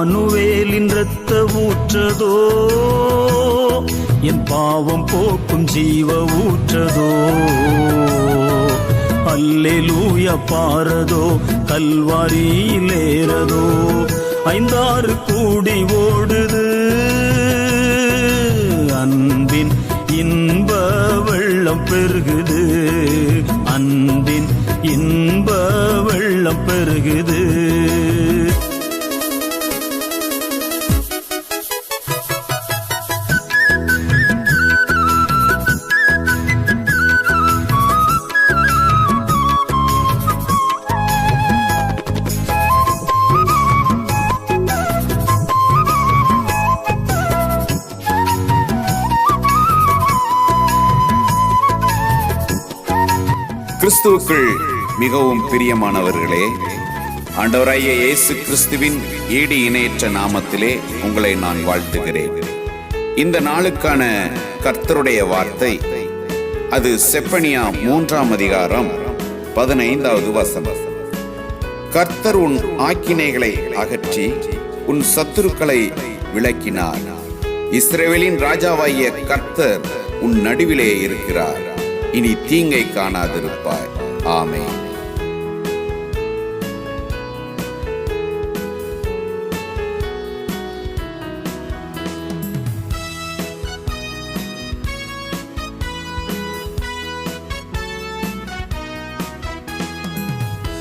இம்மானுவேலின் இரத்த ஊற்றதோ? என் பாவம் போக்கும் ஜீவ ஊற்றதோ? அல்லேலூயா பாரதோ? கல்வாரியிலேறதோ ஐந்தாறு கூடி ஓடுது. அன்பின் இன்ப வெள்ளம் பெருகுது. அன்பின் இன்ப வெள்ளம் பெருகுது. கிறிஸ்துவுக்குள் மிகவும் பிரியமானவர்களே ஆண்டவராய இயேசு கிறிஸ்துவின் ஈடு இணையற்ற நாமத்திலே உங்களை நான் வாழ்த்துகிறேன். இந்த நாளுக்கான கர்த்தருடைய வார்த்தை அது செப்பனியா மூன்றாம் அதிகாரம் பதினைந்தாவது வசனம். கர்த்தர் உன் ஆக்கினைகளை அகற்றி உன் சத்துருக்களை விளக்கினார். இஸ்ரேவேலின் ராஜாவாகிய கர்த்தர் உன் நடுவிலே இருக்கிறார். இனி தீங்கை காணாதிருப்பாய். ஆமென்.